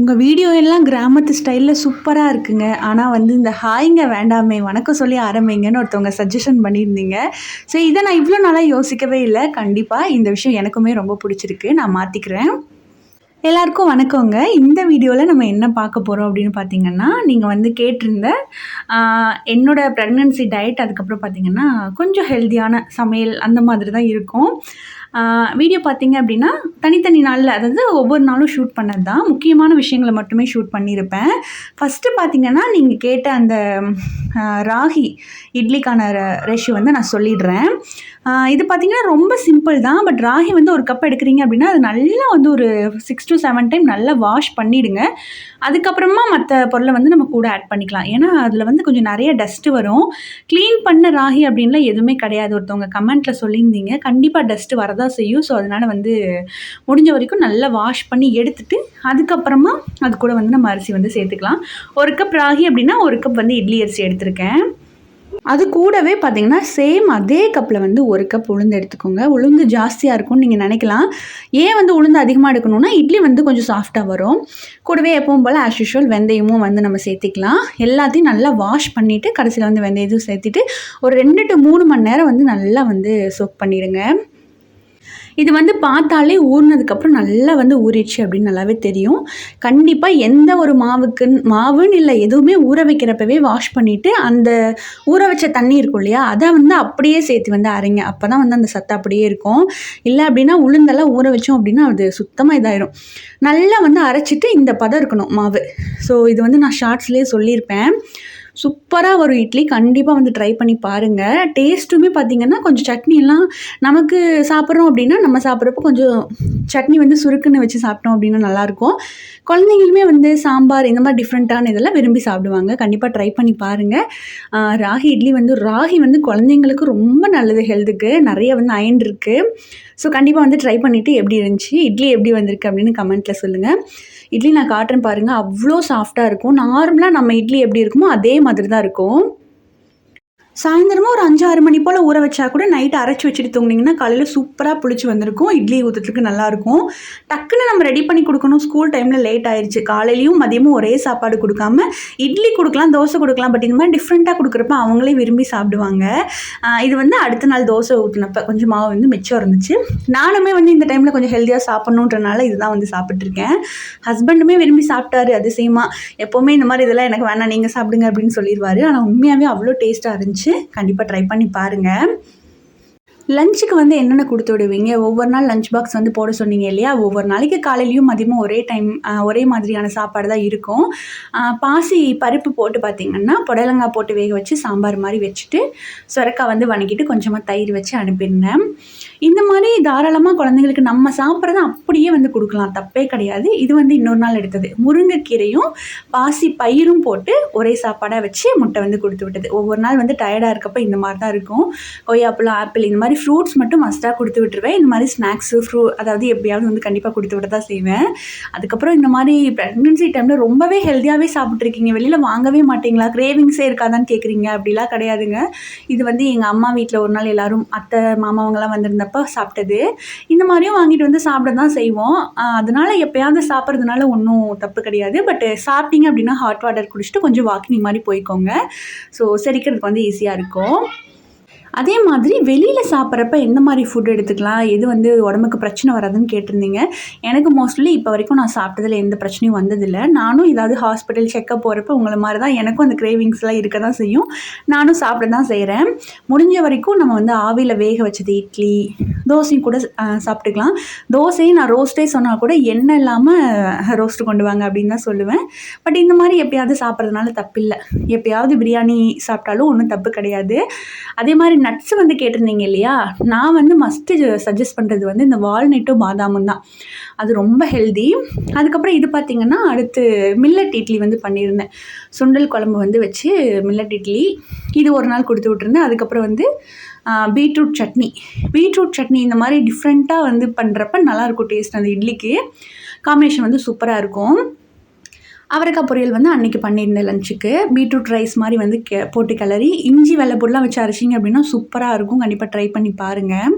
உங்கள் வீடியோ எல்லாம் கிராமத்து ஸ்டைலில் சூப்பராக இருக்குங்க. ஆனால் வந்து இந்த ஹாய்ங்க வேண்டாமே வணக்கம் சொல்லி ஆரம்பிங்கன்னு ஒருத்தவங்க சஜஷன் பண்ணியிருந்தீங்க. ஸோ இதை நான் இவ்வளோ நாளாக யோசிக்கவே இல்லை. கண்டிப்பாக இந்த விஷயம் எனக்குமே ரொம்ப பிடிச்சிருக்கு. நான் மாற்றிக்கிறேன் எல்லாருக்கும் வணக்கங்க. இந்த வீடியோவில் நம்ம என்ன பார்க்க போகிறோம் அப்படின்னு பார்த்தீங்கன்னா நீங்கள் வந்து கேட்டிருந்த என்னோடய ப்ரெக்னென்சி ப்ரெக்னன்சி டயட் அதுக்கப்புறம் பார்த்தீங்கன்னா கொஞ்சம் ஹெல்த்தியான சமையல் அந்த மாதிரி தான் இருக்கும். வீடியோ பார்த்தீங்க அப்படின்னா தனித்தனி நாளில் அதாவது ஒவ்வொரு நாளும் ஷூட் பண்ணது தான் முக்கியமான விஷயங்களை மட்டுமே ஷூட் பண்ணியிருப்பேன். ஃபஸ்ட்டு பார்த்தீங்கன்னா நீங்கள் கேட்ட அந்த ராகி இட்லிக்கான ரேஷியோ வந்து நான் சொல்லிடுறேன். இது பார்த்தீங்கன்னா ரொம்ப சிம்பிள் தான். பட் ராகி வந்து ஒரு கப் எடுக்கிறீங்க அப்படின்னா அது நல்லா வந்து ஒரு சிக்ஸ் டு செவன் டைம் நல்லா வாஷ் பண்ணிவிடுங்க அதுக்கப்புறமா மற்ற பொருளை வந்து நம்ம கூட ஆட் பண்ணிக்கலாம். ஏன்னா அதில் வந்து கொஞ்சம் நிறைய டஸ்ட்டு வரும். க்ளீன் பண்ண ராகி அப்படின்லாம் எதுவுமே கிடையாது. ஒருத்தவங்க கமெண்ட்டில் சொல்லியிருந்தீங்க. கண்டிப்பாக டஸ்ட்டு வரது தான் செய்யும். ஸோ அதனால் வந்து முடிஞ்ச வரைக்கும் நல்லா வாஷ் பண்ணி எடுத்துட்டு அதுக்கப்புறமா அது கூட வந்து நம்ம அரிசி வந்து சேர்த்துக்கலாம். ஒரு கப் ராகி அப்படின்னா ஒரு கப் வந்து இட்லி அரிசி எடுத்திருக்கேன். அது கூடவே பார்த்தீங்கன்னா சேம் அதே கப்பில் வந்து ஒரு கப் உளுந்து எடுத்துக்கோங்க. உளுந்து ஜாஸ்தியாக இருக்கும்னு நீங்கள் நினைக்கலாம். ஏன் வந்து உளுந்து அதிகமாக எடுக்கணும்னா இட்லி வந்து கொஞ்சம் சாஃப்டாக வரும். கூடவே எப்பவும் போல் ஆஸ் யூஷுவல் வெந்தயமும் வந்து நம்ம சேர்த்திக்கலாம். எல்லாத்தையும் நல்லா வாஷ் பண்ணிவிட்டு கடைசியில் வந்து வெந்தயத்தையும் சேர்த்துட்டு ஒரு ரெண்டு டு மூணு மணி நேரம் வந்து நல்லா வந்து சோக் பண்ணிடுங்க. இது வந்து பார்த்தாலே ஊறினதுக்கப்புறம் நல்லா வந்து ஊறிடுச்சு அப்படின்னு நல்லாவே தெரியும். கண்டிப்பாக எந்த ஒரு மாவுக்கு மாவுன்னு இல்லை எதுவுமே ஊற வைக்கிறப்பவே வாஷ் பண்ணிவிட்டு அந்த ஊற வச்ச தண்ணி இருக்கும் இல்லையா அதை வந்து அப்படியே சேர்த்து வந்து அரைங்க. அப்போ தான் வந்து அந்த சத்து அப்படியே இருக்கும். இல்லை அப்படின்னா உளுந்தெல்லாம் ஊற வச்சோம் அப்படின்னா அது சுத்தமாக இதாயிரும். நல்லா வந்து அரைச்சிட்டு இந்த பதம் இருக்கணும் மாவு. ஸோ இது வந்து நான் ஷார்ட்ஸ்லேயே சொல்லியிருப்பேன். சூப்பராக வரும் இட்லி. கண்டிப்பாக வந்து ட்ரை பண்ணி பாருங்கள் டேஸ்ட்டுமே பார்த்தீங்கன்னா கொஞ்சம் சட்னிலாம் நமக்கு சாப்பிட்றோம் அப்படின்னா நம்ம சாப்பிட்றப்ப கொஞ்சம் சட்னி வந்து சுருக்குன்னு வச்சு சாப்பிட்டோம் அப்படின்னா நல்லாயிருக்கும். குழந்தைங்களுமே வந்து சாம்பார் இந்த மாதிரி டிஃப்ரெண்ட்டான இதெல்லாம் விரும்பி சாப்பிடுவாங்க. கண்டிப்பாக ட்ரை பண்ணி பாருங்கள் ராகி இட்லி வந்து ராகி வந்து குழந்தைங்களுக்கு ரொம்ப நல்லது ஹெல்த்துக்கு நிறைய வந்து அயன் இருக்குது ஸோ கண்டிப்பாக வந்து ட்ரை பண்ணிவிட்டு எப்படி இருந்துச்சு இட்லி எப்படி வந்திருக்கு அப்படின்னு கமெண்ட்டில் சொல்லுங்கள் இட்லி நான் காட்டுறேன் பாருங்கள் அவ்வளோ சாஃப்டாக இருக்கும். நார்மலாக நம்ம இட்லி எப்படி இருக்குமோ அதே மாதிரி தான் இருக்கும். சாயந்தரமாக ஒரு அஞ்சு ஆறு மணி போல் ஊற வச்சா கூட நைட்டு அரைச்சி வச்சுட்டு தூங்குனீங்கன்னா காலையில் சூப்பராக புளிச்சு வந்திருக்கும். இட்லி ஊற்றுறதுக்கு நல்லாயிருக்கும். டக்குன்னு நம்ம ரெடி பண்ணி கொடுக்கணும். ஸ்கூல் டைமில் லேட் ஆயிடுச்சு காலையிலையும் மதியமும் ஒரே சாப்பாடு கொடுக்காம இட்லி கொடுக்கலாம் தோசை கொடுக்கலாம் பட் இந்த மாதிரி டிஃப்ரெண்ட்டாக கொடுக்குறப்ப அவங்களே விரும்பி சாப்பிடுவாங்க. இது வந்து அடுத்த நாள் தோசை ஊற்றினப்ப கொஞ்சம் மாவு வந்து மிச்சம் இருந்துச்சு. நானுமே வந்து இந்த டைமில் கொஞ்சம் ஹெல்த்தியாக சாப்பிட்ணுன்றனால இதுதான் வந்து சாப்பிட்ருக்கேன் ஹஸ்பண்டுமே விரும்பி சாப்பிட்டாரு அதிசயமாக எப்போவுமே இந்த மாதிரி இதெல்லாம் எனக்கு வேணாம் நீங்கள் சாப்பிடுங்க அப்படின்னு சொல்லிடுவார் ஆனால் உண்மையாகவே அவ்வளோ டேஸ்ட்டாக இருந்துச்சு. கண்டிப்பாக ட்ரை பண்ணி பாருங்கள் லஞ்சுக்கு வந்து என்னென்ன கொடுத்து விடுவீங்க? ஒவ்வொரு நாள் லஞ்ச் பாக்ஸ் வந்து போட சொன்னீங்க இல்லையா? ஒவ்வொரு நாளைக்கு காலையிலையும் மதியமும் ஒரே டைம் ஒரே மாதிரியான சாப்பாடு தான் இருக்கும். பாசி பருப்பு போட்டு பார்த்தீங்கன்னா புடலங்காய் போட்டு வேக வச்சு சாம்பார் மாதிரி வச்சுட்டு சுரக்காய் வந்து வணக்கிட்டு கொஞ்சமாக தயிர் வச்சு அனுப்பியிருந்தேன் இந்த மாதிரி தாராளமாக குழந்தைங்களுக்கு நம்ம சாப்பிட்றத அப்படியே வந்து கொடுக்கலாம். தப்பே கிடையாது. இது வந்து இன்னொரு நாள் எடுத்தது. முருங்கைக்கீரையும் பாசி பயிரும் போட்டு ஒரே சாப்பாடாக வச்சு முட்டை வந்து கொடுத்து விட்டது. ஒவ்வொரு நாள் வந்து டயர்டாக இருக்கப்போ இந்த மாதிரி தான் இருக்கும். கொய்யாப்பழம் ஆப்பிள் இந்த மாதிரி ஃப்ரூட்ஸ் மட்டும் மஸ்ட்டாக கொடுத்து விட்டுருவேன். இந்த மாதிரி ஸ்நாக்ஸு ஃப்ரூ அதாவது எப்படியாவது வந்து கண்டிப்பாக கொடுத்து விட தான் செய்வேன். அதுக்கப்புறம் இந்த மாதிரி ப்ரெக்னென்சி டைமில் ரொம்பவே ஹெல்த்தியாகவே சாப்பிட்ருக்கீங்க வெளியில் வாங்கவே மாட்டீங்களா? கிரேவிங்ஸே இருக்காதான்னு கேட்குறீங்க அப்படிலாம் கிடையாதுங்க. இது வந்து எங்கள் அம்மா வீட்டில் ஒரு நாள் எல்லாரும் அத்தை மாமாவங்களாம் வந்திருந்தப்போ சாப்பிட்டது. இந்த மாதிரியும் வாங்கிட்டு வந்து சாப்பிட தான் செய்வோம் அதனால் எப்போயாவது சாப்பிட்றதுனால ஒன்றும் தப்பு கிடையாது. பட் சாப்பிட்டீங்க அப்படின்னா ஹாட் வாட்டர் குடிச்சிட்டு கொஞ்சம் வாக்கிங் மாதிரி போய்க்கோங்க. ஸோ செரிக்கிறதுக்கு வந்து ஈஸியாக இருக்கும். அதே மாதிரி வெளியில் சாப்பிட்றப்ப எந்த மாதிரி ஃபுட் எடுத்துக்கலாம்? எது வந்து உடம்புக்கு பிரச்சனை வராதுன்னு கேட்டிருந்தீங்க. எனக்கு மோஸ்ட்லி இப்போ வரைக்கும் நான் சாப்பிட்டதில் எந்த பிரச்சனையும் வந்ததில்லை. நானும் ஏதாவது ஹாஸ்பிட்டல் செக்கப் போகிறப்ப உங்களை மாதிரி தான் எனக்கும் அந்த கிரேவிங்ஸ்லாம் இருக்க தான் செய்யும். நானும் சாப்பிட தான் செய்கிறேன் முடிஞ்ச வரைக்கும் நம்ம வந்து ஆவியில் வேக வச்சது இட்லி தோசையும் கூட சாப்பிட்டுக்கலாம். தோசையும் நான் ரோஸ்ட்டே சொன்னால் கூட எண்ணெய் இல்லாமல் ரோஸ்ட்டு கொண்டு வாங்க அப்படின்னு தான் சொல்லுவேன். பட் இந்த மாதிரி எப்பயாவது சாப்பிட்றதுனால தப்பில்லை. எப்பயாவது பிரியாணி சாப்பிட்டாலும் ஒன்றும் தப்பு கிடையாது. அதே மாதிரி நட்ஸ் வந்து கேட்டிருந்தீங்க இல்லையா? நான் வந்து மஸ்ட்டு சஜஸ்ட் பண்ணுறது வந்து இந்த வால்நட்டும் பாதாமும் தான். அது ரொம்ப ஹெல்தி அதுக்கப்புறம் இது பார்த்திங்கன்னா அடுத்து மில்லட் இட்லி வந்து பண்ணியிருந்தேன். சுண்டல் குழம்பு வந்து வச்சு மில்லட் இட்லி. இது ஒரு நாள் கொடுத்து விட்ருந்தேன் அதுக்கப்புறம் வந்து பீட்ரூட் சட்னி. பீட்ரூட் சட்னி இந்த மாதிரி டிஃப்ரெண்ட்டாக வந்து பண்ணுறப்ப நல்லாயிருக்கும் டேஸ்ட் அந்த இட்லிக்கு. காம்பினேஷன் வந்து சூப்பராக இருக்கும். அவரைக்காய் பொரியல் வந்து அன்றைக்கி பண்ணியிருந்தேன் லஞ்சுக்கு பீட்ரூட் ரைஸ் மாதிரி வந்து கெ போட்டு கிளறி இஞ்சி வெள்ளை பொருளாக வச்சு அரைச்சிங்க அப்படின்னா சூப்பராக இருக்கும். கண்டிப்பாக ட்ரை பண்ணி பாருங்கள்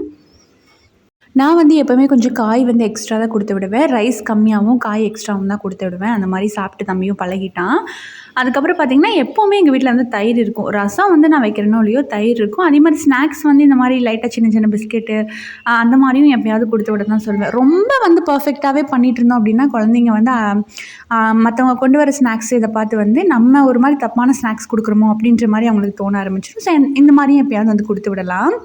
நான் வந்து எப்போவுமே கொஞ்சம் காய் வந்து எக்ஸ்ட்ரா தான் கொடுத்து விடுவேன். ரைஸ் கம்மியாகவும் காய் எக்ஸ்ட்ராவும் தான் கொடுத்து விடுவேன். அந்த மாதிரி சாப்பிட்டு தம்பியும் பழகிட்டான். அதுக்கப்புறம் பார்த்திங்கன்னா எப்போவுமே எங்கள் வீட்டில் வந்து தயிர் இருக்கும். ரசம் வந்து நான் வைக்கிறேனோ இல்லையோ தயிர் இருக்கும். அதே மாதிரி ஸ்நாக்ஸ் வந்து இந்த மாதிரி லைட்டாக சின்ன சின்ன பிஸ்கெட்டு அந்த மாதிரியும் எப்பயாவது கொடுத்து விட தான் சொல்லுவேன் ரொம்ப வந்து பர்ஃபெக்டாகவே பண்ணிகிட்டு இருந்தோம் அப்படின்னா குழந்தைங்க வந்து மற்றவங்க கொண்டு வர ஸ்நாக்ஸ் இதை பார்த்து வந்து நம்ம ஒரு மாதிரி தப்பான ஸ்நாக்ஸ் கொடுக்குறோமோ அப்படின்ற மாதிரி அவங்களுக்கு தோண ஆரம்பிச்சிடும். ஸோ இந்த மாதிரியும் எப்பயாவது வந்து கொடுத்து விடலாம்.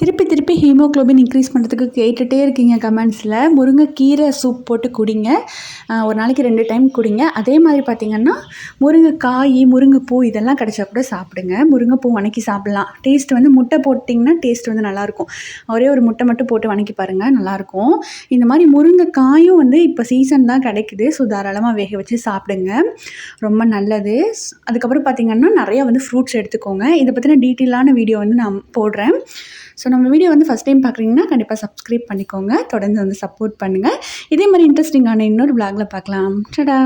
திருப்பி திருப்பி ஹீமோக்ளோபின் இன்க்ரீஸ் பண்ணுறதுக்கு கேட்டுகிட்டே இருக்கீங்க கமெண்ட்ஸில் முருங்கைக்கீரை சூப் போட்டு குடிங்க. ஒரு நாளைக்கு ரெண்டு டைம் குடிங்க. அதே மாதிரி பார்த்திங்கன்னா முருங்கைக்காய் முருங்கைப்பூ இதெல்லாம் கிடச்சா கூட சாப்பிடுங்க. முருங்கைப்பூ வணக்கி சாப்பிட்லாம். டேஸ்ட் வந்து முட்டை போட்டிங்கன்னா டேஸ்ட் வந்து நல்லாயிருக்கும். ஒரே ஒரு முட்டை மட்டும் போட்டு வணக்கி பாருங்கள் நல்லாயிருக்கும். இந்த மாதிரி முருங்கைக்காயும் வந்து இப்போ சீசன் தான் கிடைக்குது. ஸோ தாராளமாக வேக வச்சு சாப்பிடுங்க. ரொம்ப நல்லது. அதுக்கப்புறம் பார்த்திங்கன்னா நிறையா வந்து ஃப்ரூட்ஸ் எடுத்துக்கோங்க. இதை பற்றின டீட்டெயிலான வீடியோ வந்து நான் போடுறேன். ஸோ நம்ம வீடியோ வந்து ஃபஸ்ட் டைம் பார்க்குறீங்கன்னா கண்டிப்பாக சப்ஸ்கிரைப் பண்ணிக்கோங்க. தொடர்ந்து வந்து சப்போர்ட் பண்ணுங்கள் இதே மாதிரி இன்ட்ரெஸ்டிங்கான இன்னொரு vlogல பார்க்கலாம். டடா!